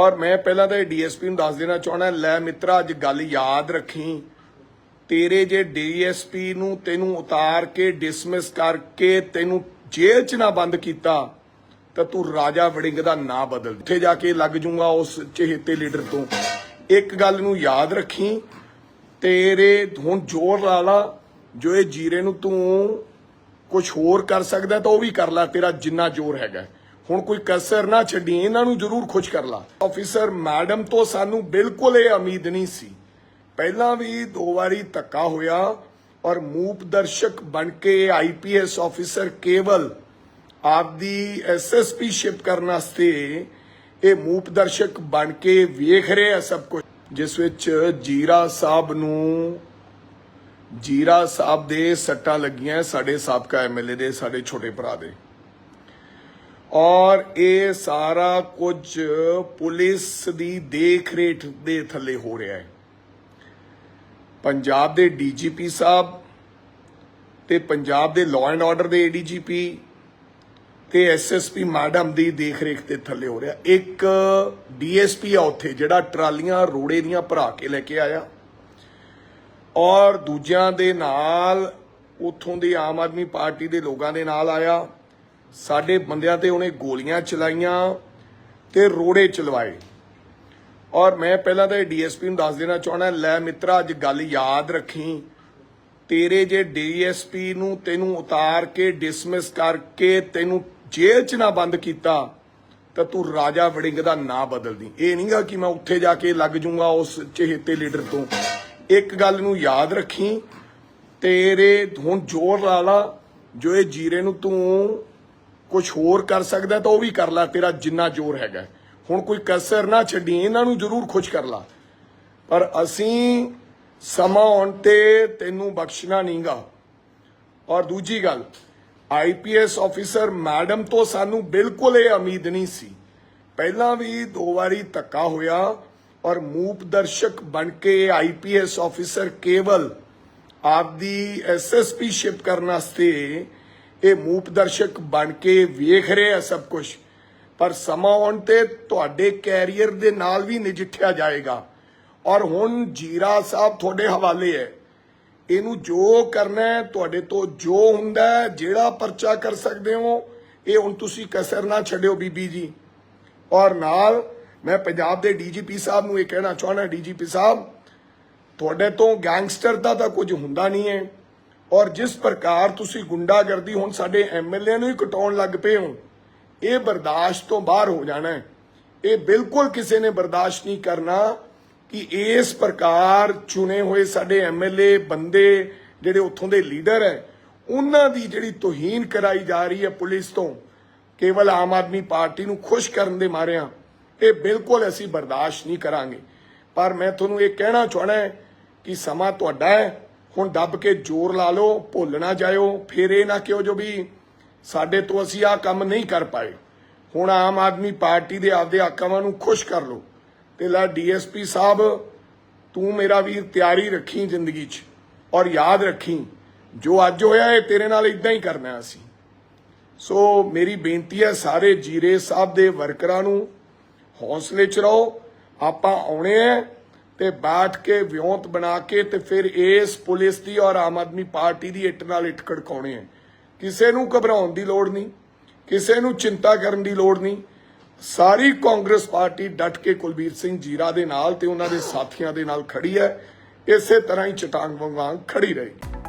ਔਰ ਮੈਂ ਪਹਿਲਾਂ ਤਾਂ ਡੀਐਸਪੀ ਨੂੰ ਦੱਸ ਦੇਣਾ ਚਾਹਣਾ ਲੈ ਮਿੱਤਰਾ, ਅੱਜ ਗੱਲ ਯਾਦ ਰੱਖੀ। ਤੇਰੇ ਜੇ ਡੀਐਸਪੀ ਨੂੰ ਤੈਨੂੰ ਉਤਾਰ ਕੇ ਡਿਸਮਿਸ ਕਰਕੇ ਤੈਨੂੰ ਜੇਲ੍ਹ 'ਚ ਨਾ ਬੰਦ ਕੀਤਾ, ਤਾਂ ਤੂੰ ਰਾਜਾ ਵੜਿੰਗ ਦਾ ਨਾਂ ਬਦਲ। ਉੱਥੇ ਜਾ ਕੇ ਲੱਗ ਜੂਗਾ ਉਸ ਚਹੇਤੇ ਲੀਡਰ ਤੋਂ। ਇੱਕ ਗੱਲ ਨੂੰ ਯਾਦ ਰੱਖੀ, ਤੇਰੇ ਹੁਣ ਜ਼ੋਰ ਲਾ ਲਾ, ਜੋ ਇਹ ਜੀਰੇ ਨੂੰ ਤੂੰ ਕੁਝ ਹੋਰ ਕਰ ਸਕਦਾ, ਤਾਂ ਉਹ ਵੀ ਕਰ ਲੈ, ਤੇਰਾ ਜਿੰਨਾ ਜ਼ੋਰ ਹੈਗਾ। ਹੁਣ ਕੋਈ ਕਸਰ ਨਾ ਛੱਡੀ, ਇਹਨਾਂ ਨੂੰ ਜ਼ਰੂਰ ਖੁਸ਼ ਕਰ ਲਾ। ਆਫੀਸਰ ਮੈਡਮ ਤੋਂ ਸਾਨੂੰ ਬਿਲਕੁਲ ਇਹ ਉਮੀਦ ਨਹੀਂ ਸੀ। ਪਹਿਲਾਂ ਵੀ ਦੋ ਵਾਰੀ ਧੱਕਾ ਹੋਇਆ ਔਰ ਮੂਪ ਦਰਸ਼ਕ ਬਣ ਕੇ ਆਈਪੀਐਸ ਆਫੀਸਰ ਕੇਵਲ ਆਪਦੀ ਐਸਐਸਪੀ ਸ਼ਿਪ ਕਰਨ ਵਾਸਤੇ ਇਹ ਮੂਪ ਦਰਸ਼ਕ ਬਣ ਕੇ ਵੇਖ ਰਹੇ ਆ ਸਭ ਕੁਝ। ਜਿਸ ਵਿੱਚ ਜੀਰਾ ਸਾਹਿਬ ਨੂੰ, ਜੀਰਾ ਸਾਹਿਬ ਦੇ ਸੱਟਾਂ ਲੱਗੀਆਂ ਸਾਡੇ ਸਾਬਕਾ ਐਮਐਲਏ ਦੇ, ਸਾਡੇ ਛੋਟੇ ਭਰਾ ਦੇ। ਔਰ ਇਹ ਸਾਰਾ ਕੁਝ ਪੁਲਿਸ ਦੀ ਦੇਖ ਰੇਖ ਦੇ ਥੱਲੇ ਹੋ ਰਿਹਾ ਹੈ। ਪੰਜਾਬ ਦੇ ਡੀਜੀਪੀ ਸਾਹਿਬ ਤੇ ਪੰਜਾਬ ਦੇ ਲਾਅ ਐਂਡ ਆਰਡਰ ਦੇ ਏਡੀਜੀਪੀ ਤੇ ਐਸਐਸਪੀ ਮੈਡਮ ਦੀ ਦੇਖ ਰੇਖ ਤੇ ਥੱਲੇ ਹੋ ਰਿਹਾ। ਇੱਕ ਡੀਐਸਪੀ ਆ ਉੱਥੇ ਜਿਹੜਾ ਟਰਾਲੀਆਂ ਰੋੜੇ ਦੀਆਂ ਭਰਾ ਕੇ ਲੈ ਕੇ ਆਇਆ। ਔਰ ਦੂਜਿਆਂ ਦੇ ਨਾਲ ਉਥੋਂ ਦੇ ਆਮ ਆਦਮੀ ਪਾਰਟੀ ਦੇ ਲੋਕਾਂ ਦੇ ਨਾਲ ਆਇਆ। ਸਾਡੇ ਬੰਦਿਆਂ ਤੇ ਉਹਨੇ ਗੋਲੀਆਂ ਚਲਾਈਆਂ ਤੇ ਰੋੜੇ ਚਲਵਾਏ। ਔਰ ਮੈਂ ਪਹਿਲਾਂ ਤਾਂ ਡੀਐਸਪੀ ਨੂੰ ਦੱਸ ਦੇਣਾ ਚਾਹਣਾ ਲੈ ਮਿੱਤਰਾ, ਅੱਜ ਗੱਲ ਯਾਦ ਰੱਖੀ। ਤੇਰੇ ਜੇ ਡੀਐਸਪੀ ਨੂੰ ਤੈਨੂੰ ਉਤਾਰ ਕੇ ਡਿਸਮਿਸ ਕਰਕੇ ਤੈਨੂੰ ਜੇਲ੍ਹ 'ਚ ਨਾ ਬੰਦ ਕੀਤਾ, ਤਾਂ ਤੂੰ ਰਾਜਾ ਵੜਿੰਗ ਦਾ ਨਾਂ ਬਦਲਦੀ। ਇਹ ਨਹੀਂਗਾ ਕਿ ਮੈਂ ਉੱਥੇ ਜਾ ਕੇ ਲੱਗ ਜੂੰਗਾ ਉਸ ਚਹੇਤੇ ਲੀਡਰ ਤੋਂ। ਇੱਕ ਗੱਲ ਨੂੰ ਯਾਦ ਰੱਖੀ, ਤੇਰੇ ਹੁਣ ਜ਼ੋਰ ਲਾ ਲਾ, ਜੋ ਇਹ ਜੀਰੇ ਨੂੰ ਤੂੰ ਕੁਝ ਹੋਰ ਕਰ ਸਕਦਾ ਤਾਂ ਉਹ ਵੀ ਕਰ ਲੈ, ਤੇਰਾ ਜਿੰਨਾ ਜ਼ੋਰ ਹੈਗਾ। ਹੁਣ ਕੋਈ ਕਸਰ ਨਾ ਛੱਡੀ, ਇਹਨਾਂ ਨੂੰ ਜ਼ਰੂਰ ਖੁਸ਼ ਕਰ ਲਾ। ਪਰ ਅਸੀਂ ਸਮਾਂ ਆਉਣ ਤੇ ਤੈਨੂੰ ਬਖਸ਼ਣਾ ਨਹੀਂਗਾ। ਔਰ ਦੂਜੀ ਗੱਲ ਆਈਪੀਐਸ ਆਫੀਸਰ ਮੈਡਮ ਤੋਂ ਸਾਨੂੰ ਬਿਲਕੁਲ ਇਹ ਉਮੀਦ ਨਹੀਂ ਸੀ। ਪਹਿਲਾਂ ਵੀ ਦੋ ਵਾਰੀ ਧੱਕਾ ਹੋਇਆ ਔਰ ਮੂਪ ਦਰਸ਼ਕ ਬਣ ਕੇ ਆਈਪੀਐਸ ਆਫੀਸਰ ਕੇਵਲ ਆਪਦੀ ਐਸਐਸਪੀ ਸ਼ਿਪ ਕਰਨ ਵਾਸਤੇ ਇਹ ਮੂਪ ਦਰਸ਼ਕ ਬਣ ਕੇ ਵੇਖ ਰਹੇ ਆ ਸਭ ਕੁਝ ਪਰ ਸਮਾਂ ਆਉਣ ਤੇ ਤੁਹਾਡੇ ਕੈਰੀਅਰ ਦੇ ਨਾਲ ਵੀ ਨਜਿੱਠਿਆ ਜਾਏਗਾ। ਔਰ ਹੁਣ ਜੀਰਾ ਸਾਹਿਬ ਤੁਹਾਡੇ ਹਵਾਲੇ ਹੈ। ਇਹਨੂੰ ਜੋ ਕਰਨਾ ਹੈ ਤੁਹਾਡੇ ਤੋਂ ਜੋ ਹੁੰਦਾ ਹੈ, ਜਿਹੜਾ ਪਰਚਾ ਕਰ ਸਕਦੇ ਹੋ ਇਹ ਹੁਣ ਤੁਸੀਂ ਕਸਰ ਨਾ ਛੱਡਿਓ ਬੀਬੀ ਜੀ। ਔਰ ਨਾਲ ਮੈਂ ਪੰਜਾਬ ਦੇ ਡੀਜੀਪੀ ਸਾਹਿਬ ਨੂੰ ਇਹ ਕਹਿਣਾ ਚਾਹਣਾ ਡੀਜੀਪੀ ਸਾਹਿਬ ਤੁਹਾਡੇ ਤੋਂ ਗੈਂਗਸਟਰ ਦਾ ਤਾਂ ਕੁਝ ਹੁੰਦਾ ਨਹੀਂ ਹੈ। ਔਰ ਜਿਸ ਪ੍ਰਕਾਰ ਤੁਸੀਂ ਗੁੰਡਾਗਰਦੀ ਹੁਣ ਸਾਡੇ ਐਮਐਲਏ ਨੂੰ ਹੀ ਕਟਾਉਣ ਲੱਗ ਪਏ ਹੋ, ਇਹ ਬਰਦਾਸ਼ਤ ਤੋਂ ਬਾਹਰ ਹੋ ਜਾਣਾ ਹੈ। ਇਹ ਬਿਲਕੁਲ ਕਿਸੇ ਨੇ ਬਰਦਾਸ਼ਤ ਨਹੀਂ ਕਰਨਾ ਕਿ ਇਸ ਪ੍ਰਕਾਰ ਚੁਣੇ ਹੋਏ ਸਾਡੇ ਐਮਐਲਏ ਬੰਦੇ ਜਿਹੜੇ ਉੱਥੋਂ ਦੇ ਲੀਡਰ ਹੈ, ਉਹਨਾਂ ਦੀ ਜਿਹੜੀ ਤੋਹੀਨ ਕਰਾਈ ਜਾ ਰਹੀ ਹੈ ਪੁਲਿਸ ਤੋਂ, ਕੇਵਲ ਆਮ ਆਦਮੀ ਪਾਰਟੀ ਨੂੰ ਖੁਸ਼ ਕਰਨ ਦੇ ਮਾਰਿਆਂ, ਇਹ ਬਿਲਕੁਲ ਅਸੀਂ ਬਰਦਾਸ਼ਤ ਨਹੀਂ ਕਰਾਂਗੇ। ਪਰ ਮੈਂ ਤੁਹਾਨੂੰ ਇਹ ਕਹਿਣਾ ਚਾਹਣਾ ਹੈ ਕਿ ਸਮਾਂ ਤੁਹਾਡਾ ਹੈ। ਹੁਣ ਦੱਬ ਕੇ ਜ਼ੋਰ ਲਾ ਲਓ, ਭੁੱਲ ਨਾ ਜਾਇਓ, ਫਿਰ ਇਹ ਨਾ ਕਿਉਂ ਜੋ ਵੀ ਸਾਡੇ ਤੋਂ ਅਸੀਂ ਆਹ ਕੰਮ ਨਹੀਂ ਕਰ ਪਾਏ। ਹੁਣ ਆਮ ਆਦਮੀ ਪਾਰਟੀ ਦੇ ਆਪਦੇ ਆਕਾਵਾਂ ਨੂੰ ਖੁਸ਼ ਕਰ ਲਓ ਤੇ ਲੈ ਡੀਐਸਪੀ ਸਾਹਿਬ, ਤੂੰ ਮੇਰਾ ਵੀਰ ਤਿਆਰੀ ਰੱਖੀ ਜ਼ਿੰਦਗੀ 'ਚ ਔਰ ਯਾਦ ਰੱਖੀ, ਜੋ ਅੱਜ ਹੋਇਆ ਇਹ ਤੇਰੇ ਨਾਲ ਇਦਾਂ ਹੀ ਕਰਨਾ ਅਸੀਂ। ਸੋ ਮੇਰੀ ਬੇਨਤੀ ਹੈ ਸਾਰੇ ਜੀਰੇ ਸਾਹਿਬ ਦੇ ਵਰਕਰਾਂ ਨੂੰ, ਹੌਸਲੇ 'ਚ ਰਹੋ, ਆਪਾਂ ਆਉਣੇ ਆ ਤੇ ਬੈਠ ਕੇ ਵਿਉਂਤ ਬਣਾ ਕੇ ਤੇ ਫਿਰ ਇਸ ਪੁਲਿਸ ਦੀ ਔਰ ਆਮ ਆਦਮੀ ਪਾਰਟੀ ਦੀ ਇੱਟ ਨਾਲ ਇੱਟ ਖੜਕਾਉਣੀ ਹੈ। ਕਿਸੇ ਨੂੰ ਘਬਰਾਉਣ ਦੀ ਲੋੜ ਨਹੀਂ, ਕਿਸੇ ਨੂੰ ਚਿੰਤਾ ਕਰਨ ਦੀ ਲੋੜ ਨਹੀਂ। ਸਾਰੀ ਕਾਂਗਰਸ ਪਾਰਟੀ ਡਟ ਕੇ ਕੁਲਬੀਰ ਸਿੰਘ ਜੀਰਾ ਦੇ ਨਾਲ ਤੇ ਉਹਨਾਂ ਦੇ ਸਾਥੀਆਂ ਦੇ ਨਾਲ ਖੜੀ ਹੈ। ਇਸੇ ਤਰ੍ਹਾਂ ਹੀ ਚਟਾਂਗ ਵਾਂਗ ਖੜੀ ਰਹੇਗੀ।